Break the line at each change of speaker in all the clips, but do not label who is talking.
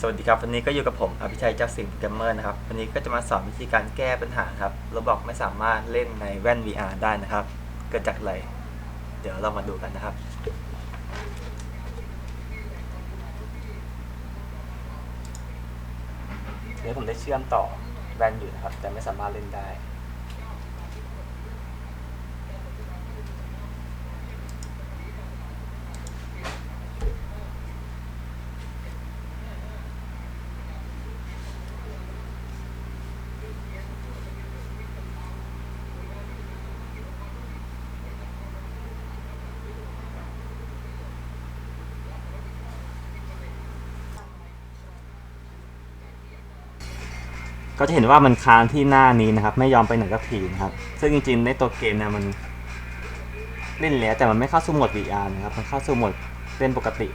สวัสดีครับ วันนี้ก็อยู่กับผมอภิชัยเจ้าสิงห์เกมเมอร์นะครับ วันนี้ก็จะมาสอนวิธีการแก้ปัญหาครับเราบอกไม่สามารถเล่นในแว่น VR ได้นะครับ เกิดจากอะไร เดี๋ยวเรามาดูกันนะครับเดี๋ยวผมได้เชื่อมต่อแว่นอยู่นะครับ แต่ไม่สามารถเล่นได้ ก็จะเห็นว่ามันค้างที่หน้านี้นะครับ ไม่ยอมไปไหนสักทีนะครับ ซึ่งจริงๆ ในตัวเกมเนี่ยมันเล่นแล้วแต่มันไม่เข้าสู่โหมด VR นะครับ มันเข้าสู่โหมดเล่นปกติ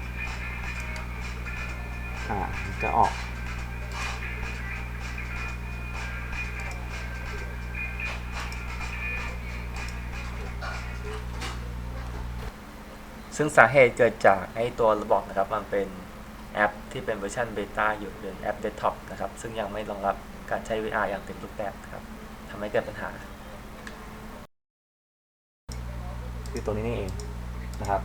อ่าก็ออก ซึ่งสาเหตุเกิดจากไอ้ตัวระบบนะครับ มันเป็น แอปที่เป็นเวอร์ชันเบต้าอยู่เป็นแอปเดสก์ท็อปนะครับ ซึ่งยังไม่รองรับการใช้ VR อย่างเต็มรูปแบบครับทำให้เกิดปัญหา คือตัวนี้นี่เองนะครับ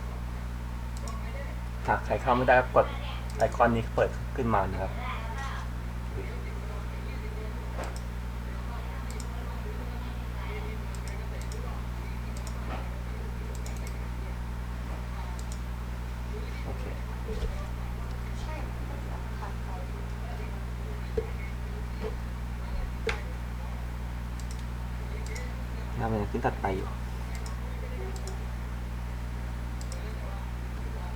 หากใครเข้าไม่ได้ก็กดไอคอนนี้เปิดขึ้นมานะครับ โอเค หน้านยังขึ้นตัดไปอยู่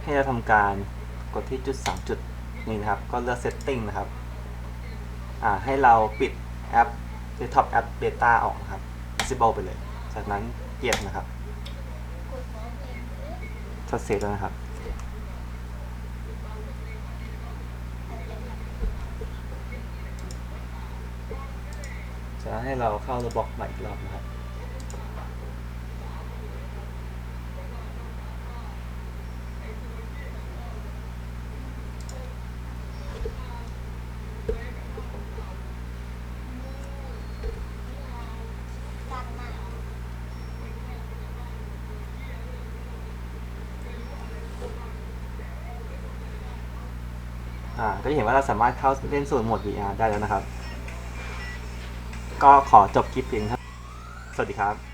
ให้เราทำการกดที่จุด 3 จุดนี่นะครับ ก็เลือก setting นะครับ อ่า ให้เราปิดแอป desktop app beta ออกนะครับ disable ไปเลย จากนั้นเกียบนะครับทดเสร็จแล้วนะครับจะให้เราเข้าระบบใหม่อีกรอบนะครับ อ่าก็จะเห็นว่าเราสามารถเข้าเล่นส่วนโหมด VR ได้แล้วนะครับ ก็ขอจบคลิปเพียงเท่าสวัสดีครับ